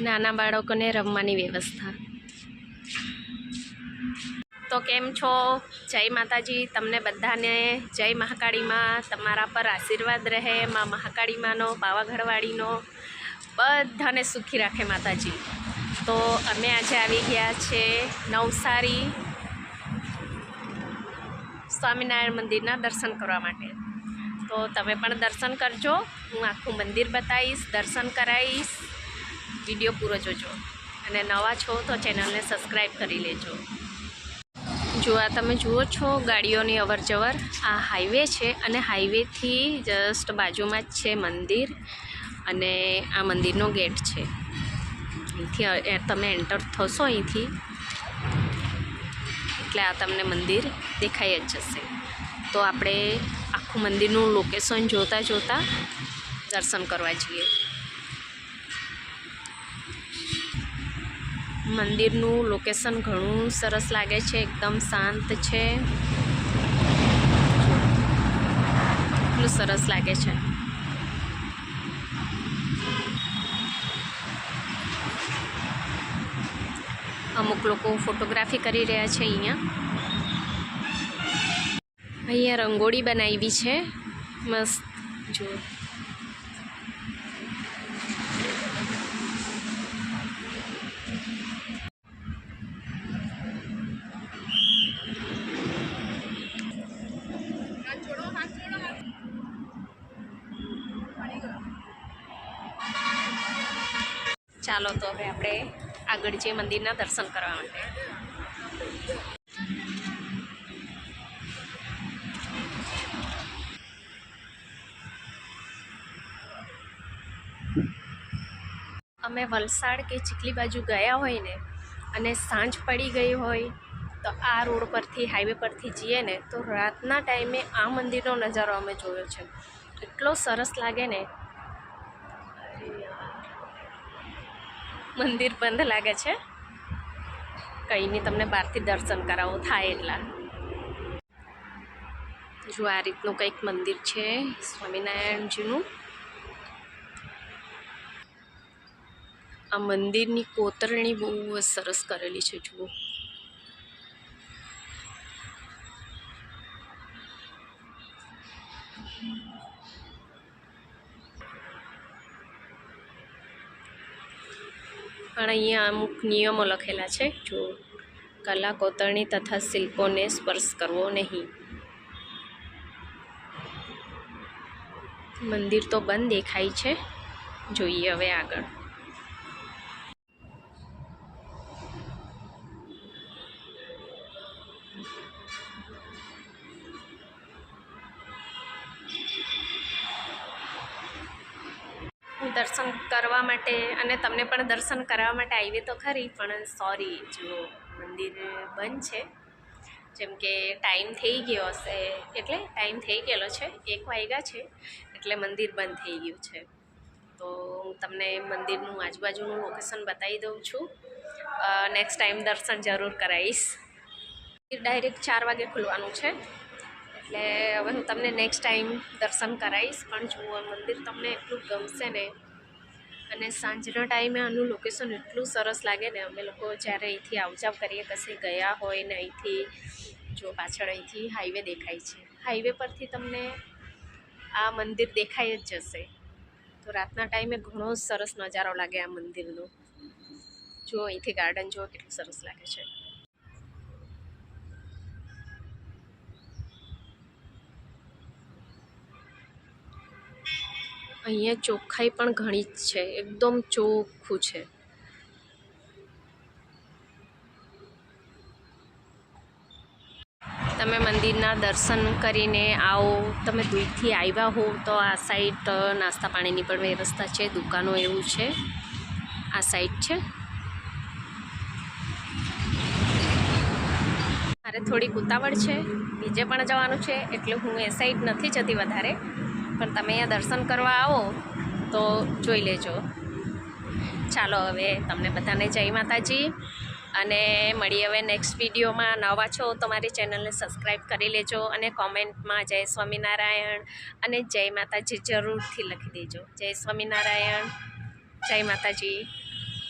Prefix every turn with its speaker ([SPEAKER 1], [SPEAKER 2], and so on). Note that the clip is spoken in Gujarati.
[SPEAKER 1] નાના બાળકોને રમવાની વ્યવસ્થા. તો કેમ છો? જય માતાજી. તમને બધાને જય મહાકાળીમાં તમારા પર આશીર્વાદ રહે, માં મહાકાળીમાંનો પાવાગઢવાડીનો બધાને સુખી રાખે માતાજી. તો અમે આજે આવી ગયા છે નવસારી સ્વામિનારાયણ મંદિરના દર્શન કરવા માટે. તો તમે પણ દર્શન કરજો. હું આખું મંદિર બતાવીશ, દર્શન કરાવીશ. વીડિયો પૂરો જોજો. અને નવા છો તો ચેનલને સબસ્ક્રાઈબ કરી લેજો. જો આ તમે જુઓ છો ગાડીઓની અવર જવર આ હાઈવે છે અને હાઈવેથી જસ્ટ બાજુમાં જ છે મંદિર અને આ મંદિરનો ગેટ છે. અહીંથી તમે એન્ટર થશો અહીંથી, એટલે આ તમને મંદિર દેખાઈ જ જશે. તો આપણે આખું મંદિરનું લોકેશન જોતાં જોતાં દર્શન કરવા જઈએ. મંદિરનું લોકેશન ઘણું સરસ લાગે છે, એકદમ શાંત છે. એટલું સરસ લાગે છે. અમુક લોકો ફોટોગ્રાફી કરી રહ્યા છે અહીંયા. અહીંયા રંગોળી બનાવી છે. મસ્ત, જુઓ. ચાલો તો હવે આપણે આગળ જે મંદિરના દર્શન કરવા માટે. અમે વલસાડ કે ચીખલી બાજુ ગયા હોય ને, અને સાંજ પડી ગઈ હોય, તો આ રોડ પરથી હાઈવે પરથી જઈએ ને, તો રાતના ટાઈમે આ મંદિરનો નજારો અમે જોયો છે. એટલો સરસ લાગે ને મંદિર બંધ લાગે છે. કંઈ નહીં તમને બહારથી દર્શન કરાવો, થાય એટલા. જો આ રીતનું કંઈક મંદિર છે સ્વામિનારાયણજીનું. આ મંદિરની કોતરણી બહુ સરસ કરેલી છે, જુઓ. પણ અહીંયા અમુક નિયમો લખેલા છે, જો કલા કોતરણી તથા શિલ્પોને સ્પર્શ કરવો નહીં. મંદિર તો બંધ દેખાય છે. જોઈએ હવે આગળ. દર્શન કરવા માટે અને તમને પણ દર્શન કરાવવા માટે આવી તો ખરી, પણ સોરી જો મંદિર બંધ છે, જેમ કે ટાઈમ થઈ ગયો હશે, એટલે ટાઈમ થઈ ગયેલો છે, એક વાગ્યા છે, એટલે મંદિર બંધ થઈ ગયું છે. તો હું તમને મંદિરનું આજુબાજુનું લોકેશન બતાવી દઉં છું. નેક્સ્ટ ટાઈમ દર્શન જરૂર કરાવીશ. ડાયરેક્ટ ચાર વાગે ખુલવાનું છે, એટલે હવે હું તમને નેક્સ્ટ ટાઈમ દર્શન કરાવીશ, પણ જુઓ, મંદિર તમને એટલું ગમશે ને અને સાંજના ટાઈમે આનું લોકેશન એટલું સરસ લાગે ને, અમે લોકો જ્યારે અહીંથી આવજાવ કરીએ, કશે ગયા હોય ને અહીંથી, જો પાછળ અહીંથી હાઈવે દેખાય છે. હાઈવે પરથી તમને આ મંદિર દેખાઈ જ જશે. તો રાતના ટાઈમે ઘણો સરસ નજારો લાગે આ મંદિરનો. જો અહીંથી ગાર્ડન જુઓ, કેટલું સરસ લાગે છે. અહીંયા ચોખ્ખાઈ પણ ઘણી જ છે. એકદમ ચોખ્ખું છે. તમે મંદિરના દર્શન કરીને આવો. તમે દૂરથી આવ્યા હો તો આ સાઈડ નાસ્તા પાણીની પણ વ્યવસ્થા છે. દુકાનો એવું છે. આ સાઈડ છે. મારે થોડીક ઉતાવળ છે. બીજે પણ જવાનું છે. એટલે હું એ સાઈડ નથી જતી વધારે. પણ તમે અહીંયા દર્શન કરવા આવો તો જોઈ લેજો. ચાલો હવે તમને બધાને જય માતાજી. અને મળીએ હવે નેક્સ્ટ વિડીયોમાં. નવા છો તો મારી ચેનલને સબસ્ક્રાઈબ કરી લેજો અને કોમેન્ટમાં જય સ્વામિનારાયણ અને જય માતાજી જરૂરથી લખી દેજો. જય સ્વામિનારાયણ. જય માતાજી.